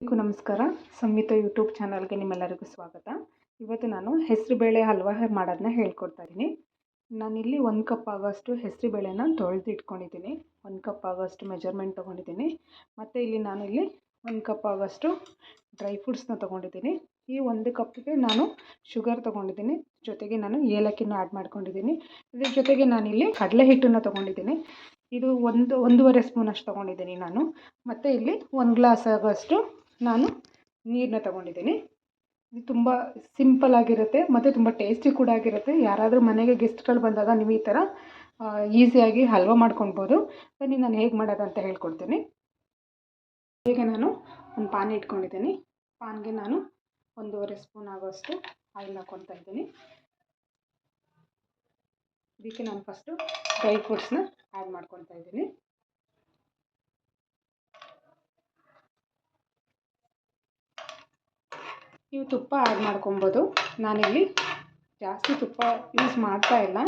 ನಮಸ್ಕಾರ. ಸಂಹಿತ ಯೂಟ್ಯೂಬ್ ಚಾನಲ್ಗೆ ನಿಮ್ಮೆಲ್ಲರಿಗೂ ಸ್ವಾಗತ. ಇವತ್ತು ನಾನು ಹೆಸರುಬೇಳೆ ಹಲ್ವಾ ಮಾಡೋದನ್ನ ಹೇಳ್ಕೊಡ್ತಾ ಇದ್ದೀನಿ ನಾನಿಲ್ಲಿ ಒಂದು ಕಪ್ ಆಗೋಷ್ಟು ಹೆಸರುಬೇಳೆನ ತೊಳೆದು ಇಟ್ಕೊಂಡಿದ್ದೀನಿ. ಒಂದು ಕಪ್ ಆಗೋಷ್ಟು ಮೆಜರ್ಮೆಂಟ್ ತೊಗೊಂಡಿದ್ದೀನಿ. ಮತ್ತು ಇಲ್ಲಿ ನಾನು ಇಲ್ಲಿ ಒಂದು ಕಪ್ ಆಗೋಷ್ಟು ಡ್ರೈ ಫ್ರೂಟ್ಸ್ನ ತೊಗೊಂಡಿದ್ದೀನಿ. ಈ ಒಂದು ಕಪ್ಗೆ ನಾನು ಶುಗರ್ ತೊಗೊಂಡಿದ್ದೀನಿ. ಜೊತೆಗೆ ನಾನು ಏಲಕ್ಕಿನ ಆ್ಯಡ್ ಮಾಡ್ಕೊಂಡಿದ್ದೀನಿ. ಇದ್ರ ಜೊತೆಗೆ ನಾನಿಲ್ಲಿ ಕಡಲೆ ಹಿಟ್ಟನ್ನು ತೊಗೊಂಡಿದ್ದೀನಿ. ಇದು ಒಂದು, ಒಂದೂವರೆ ಸ್ಪೂನಷ್ಟು ತೊಗೊಂಡಿದ್ದೀನಿ ನಾನು. ಮತ್ತು ಇಲ್ಲಿ ಒಂದು ಗ್ಲಾಸ್ ಆಗೋಷ್ಟು ನಾನು ನೀರನ್ನ ತಗೊಂಡಿದ್ದೀನಿ. ಇದು ತುಂಬ ಸಿಂಪಲ್ ಆಗಿರುತ್ತೆ, ಮತ್ತು ತುಂಬ ಟೇಸ್ಟಿ ಕೂಡ ಆಗಿರುತ್ತೆ. ಯಾರಾದರೂ ಮನೆಗೆ ಗೆಸ್ಟ್ಗಳು ಬಂದಾಗ ನೀವು ಈ ಥರ ಈಸಿಯಾಗಿ ಹಲ್ವ ಮಾಡ್ಕೊಳ್ಬೋದು. ಬನ್ನಿ, ನಾನು ಹೇಗೆ ಮಾಡೋದು ಅಂತ ಹೇಳ್ಕೊಡ್ತೀನಿ. ಈಗ ನಾನು ಒಂದು ಪಾನ್ ಇಟ್ಕೊಂಡಿದ್ದೀನಿ. ಪಾನ್ಗೆ ನಾನು ಒಂದೂವರೆ ಸ್ಪೂನ್ ಆಗೋಷ್ಟು ಆಯಿಲ್ ಹಾಕ್ಕೊತಾ ಇದ್ದೀನಿ. ಇದಕ್ಕೆ ನಾನು ಫಸ್ಟು ಡ್ರೈ ಫ್ರೂಟ್ಸ್ನ ಆ್ಯಡ್ ಮಾಡ್ಕೊತಾ ಇದ್ದೀನಿ. ನೀವು ತುಪ್ಪ ಆ್ಯಡ್ ಮಾಡ್ಕೊಬೋದು. ನಾನಿಲ್ಲಿ ಜಾಸ್ತಿ ತುಪ್ಪ ಯೂಸ್ ಮಾಡ್ತಾ ಇಲ್ಲ.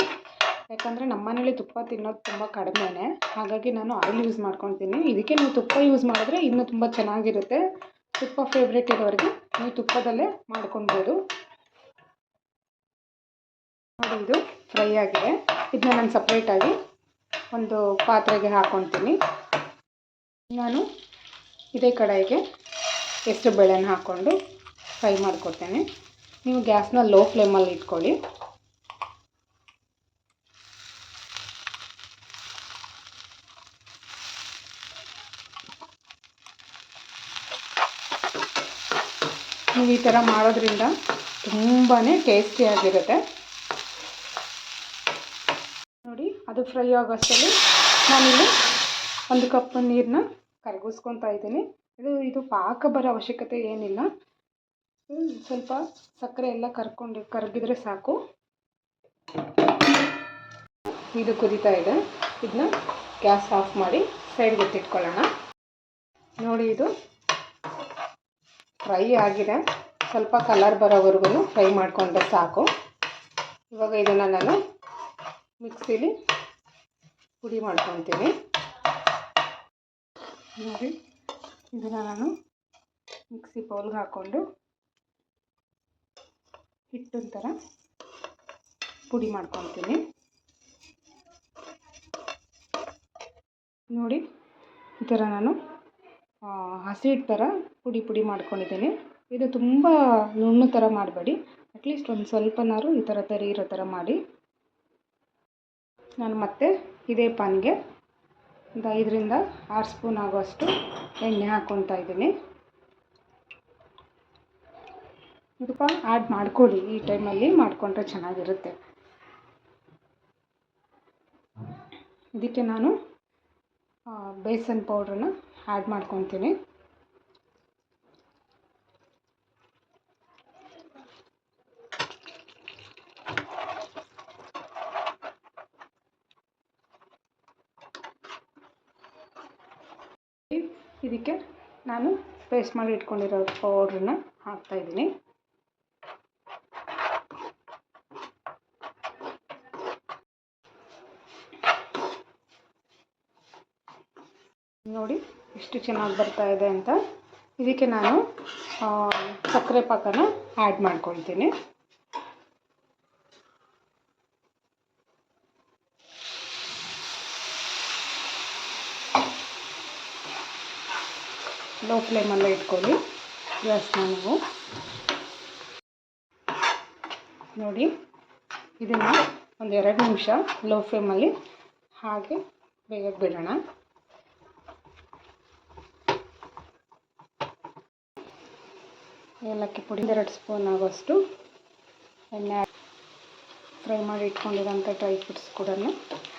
ಯಾಕಂದರೆ ನಮ್ಮ ಮನೇಲಿ ತುಪ್ಪ ತಿನ್ನೋದು ತುಂಬ ಕಡಿಮೆನೆ. ಹಾಗಾಗಿ ನಾನು ಆಯಿಲ್ ಯೂಸ್ ಮಾಡ್ಕೊತೀನಿ ಇದಕ್ಕೆ ನೀವು ತುಪ್ಪ ಯೂಸ್ ಮಾಡಿದ್ರೆ ಇನ್ನೂ ತುಂಬ ಚೆನ್ನಾಗಿರುತ್ತೆ. ತುಪ್ಪ ಫೇವ್ರೇಟ್ ಇರೋರಿಗೆ ನೀವು ತುಪ್ಪದಲ್ಲೇ ಮಾಡ್ಕೊಬೋದು ನೋಡಿ, ಇದು ಫ್ರೈ ಆಗಿದೆ. ಇದನ್ನ ನಾನು ಸಪ್ರೇಟಾಗಿ ಒಂದು ಪಾತ್ರೆಗೆ ಹಾಕ್ಕೊತೀನಿ ನಾನು ಇದೇ ಕಡಾಯಿಗೆ ಎಷ್ಟು ಬೇಳೆನ ಹಾಕ್ಕೊಂಡು ಫ್ರೈ ಮಾಡಿಕೊಡ್ತೇನೆ. ನೀವು ಗ್ಯಾಸ್ನ ಲೋ ಫ್ಲೇಮಲ್ಲಿ ಇಟ್ಕೊಳ್ಳಿ. ನೀವು ಈ ಥರ ಮಾಡೋದ್ರಿಂದ ತುಂಬಾ ಟೇಸ್ಟಿಯಾಗಿರುತ್ತೆ ನೋಡಿ, ಅದು ಫ್ರೈ ಆಗೋಷ್ಟರಲ್ಲಿ ನಾನಿಲ್ಲಿ ಒಂದು ಕಪ್ ನೀರನ್ನ ಕರಗಿಸ್ಕೊತಾ ಇದ್ದೀನಿ. ಇದು ಇದು ಪಾಕ ಬರೋ ಅವಶ್ಯಕತೆ ಏನಿಲ್ಲ. ಸ್ವಲ್ಪ ಸಕ್ಕರೆ ಎಲ್ಲ ಕರ್ಕೊಂಡು ಕರಗಿದ್ರೆ ಸಾಕು. ಇದು ಕುದೀತಾ ಇದೆ. ಇದನ್ನ ಗ್ಯಾಸ್ ಆಫ್ ಮಾಡಿ ಸೈಡ್ಗೆ ಎತ್ತಿಟ್ಕೊಳ್ಳೋಣ ನೋಡಿ ಇದು ಫ್ರೈ ಆಗಿದೆ. ಸ್ವಲ್ಪ ಕಲರ್ ಬರೋವರೆಗೂ ಫ್ರೈ ಮಾಡಿಕೊಂಡ್ರೆ ಸಾಕು. ಇವಾಗ ಇದನ್ನು ನಾನು ಮಿಕ್ಸಿಲಿ ಪುಡಿ ಮಾಡ್ಕೊತೀನಿ. ನೋಡಿ, ಇದನ್ನು ನಾನು ಮಿಕ್ಸಿ ಬೌಲ್ಗೆ ಹಾಕ್ಕೊಂಡು ಹಿಟ್ಟಿನ ಥರ ಪುಡಿ ಮಾಡ್ಕೊತೀನಿ ನೋಡಿ ಈ ಥರ ನಾನು ಹಸಿ ಹಿಟ್ಟು ಥರ ಪುಡಿ ಪುಡಿ ಮಾಡ್ಕೊಂಡಿದ್ದೀನಿ. ಇದು ತುಂಬ ನುಣ್ಣು ಥರ ಮಾಡಬೇಡಿ. ಅಟ್ಲೀಸ್ಟ್ ಒಂದು ಸ್ವಲ್ಪನಾರು ಈ ಥರ ತರಿ ಇರೋ ಥರ ಮಾಡಿ. ನಾನು ಮತ್ತೆ ಇದೇ ಪಾನ್ಗೆ ಒಂದು ಐದರಿಂದ ಆರು ಸ್ಪೂನ್ ಆಗೋಷ್ಟು ಎಣ್ಣೆ ಹಾಕ್ಕೊತಾ ಇದ್ದೀನಿ. ತುಪ್ಪ ಆ್ಯಡ್ ಮಾಡ್ಕೊಳ್ಳಿ. ಈ ಟೈಮಲ್ಲಿ ಮಾಡಿಕೊಂಡ್ರೆ ಚೆನ್ನಾಗಿರುತ್ತೆ. ಇದಕ್ಕೆ ನಾನು ಬೇಸನ್ ಪೌಡ್ರನ್ನ ಆ್ಯಡ್ ಮಾಡ್ಕೊತೀನಿ. ಇದಕ್ಕೆ ನಾನು ಪೇಸ್ಟ್ ಮಾಡಿ ಇಟ್ಕೊಂಡಿರೋ ಪೌಡ್ರನ್ನ ಹಾಕ್ತಾಯಿದ್ದೀನಿ ನೋಡಿ ಎಷ್ಟು ಚೆನ್ನಾಗಿ ಬರ್ತಾ ಇದೆ ಅಂತ. ಇದಕ್ಕೆ ನಾನು ಸಕ್ಕರೆ ಪಾಕನ ಆ್ಯಡ್ ಮಾಡ್ಕೊಳ್ತೀನಿ. ಲೋ ಫ್ಲೇಮಲ್ಲೇ ಇಟ್ಕೊಳ್ಳಿ. ಗ್ಯಾಸ್ನ ನಾವು ನೋಡಿ, ಇದನ್ನು ಒಂದು ಎರಡು ನಿಮಿಷ ಲೋ ಫ್ಲೇಮಲ್ಲಿ ಹಾಗೆ ಬೇಗ ಬಿಡೋಣ. ಏಲಕ್ಕಿ ಪುಡಿ ಎರಡು ಸ್ಪೂನ್ ಆಗೋಷ್ಟು ಎಣ್ಣೆ ಫ್ರೈ ಮಾಡಿ ಇಟ್ಕೊಂಡಿರೋಂಥ ಡ್ರೈ ಫ್ರೂಟ್ಸ್ ಕೂಡ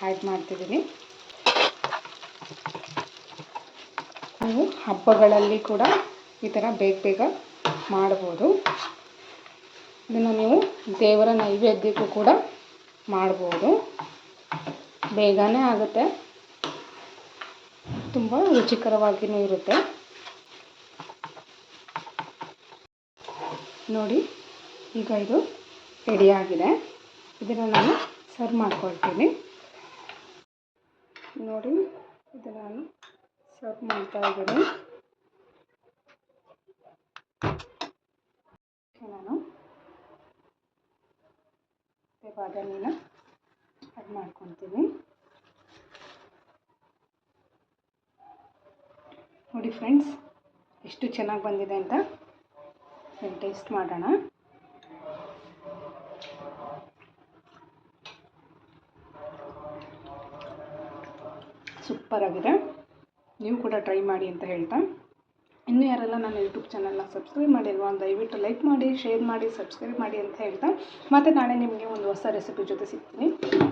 ಆ್ಯಡ್ ಮಾಡ್ತಿದ್ದೀನಿ. ನೀವು ಹಬ್ಬಗಳಲ್ಲಿ ಕೂಡ ಈ ಥರ ಬೇಗ ಬೇಗ ಮಾಡ್ಬೋದು. ಇದನ್ನು ನೀವು ದೇವರ ನೈವೇದ್ಯಕ್ಕೂ ಕೂಡ ಮಾಡ್ಬೋದು. ಬೇಗನೆ ಆಗುತ್ತೆ. ತುಂಬ ರುಚಿಕರವಾಗಿಯೂ ಇರುತ್ತೆ. ನೋಡಿ, ಈಗ ಇದು ರೆಡಿಯಾಗಿದೆ ಇದನ್ನು ನಾನು ಸರ್ವ್ ಮಾಡ್ಕೊಳ್ತೀನಿ. ನೋಡಿ, ಇದನ್ನು ನಾನು ಸರ್ವ್ ಮಾಡ್ತಾ ಇದ್ದೀನಿ. ನಾನು ಬಾದಾಮಿನ ಆ್ಯಡ್ ಮಾಡ್ಕೊತೀನಿ ನೋಡಿ ಫ್ರೆಂಡ್ಸ್ ಎಷ್ಟು ಚೆನ್ನಾಗಿ ಬಂದಿದೆ ಅಂತ. ಟೇಸ್ಟ್ ಮಾಡೋಣ. ಸೂಪರಾಗಿದೆ ನೀವು ಕೂಡ ಟ್ರೈ ಮಾಡಿ ಅಂತ ಹೇಳ್ತಾ. ಇನ್ನೂ ಯಾರೆಲ್ಲ ನನ್ನ ಯೂಟ್ಯೂಬ್ ಚಾನಲ್ನ ಸಬ್ಸ್ಕ್ರೈಬ್ ಮಾಡಿಲ್ವಾ, ದಯವಿಟ್ಟು ಲೈಕ್ ಮಾಡಿ, ಶೇರ್ ಮಾಡಿ, ಸಬ್ಸ್ಕ್ರೈಬ್ ಮಾಡಿ ಅಂತ ಹೇಳ್ತಾ. ಮತ್ತು ನಾಳೆ ನಿಮಗೆ ಒಂದು ಹೊಸ ರೆಸಿಪಿ ಜೊತೆ ಸಿಗ್ತೀನಿ.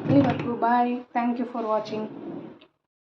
ಇಲ್ಲಿವರೆಗೂ bye. Thank you for watching.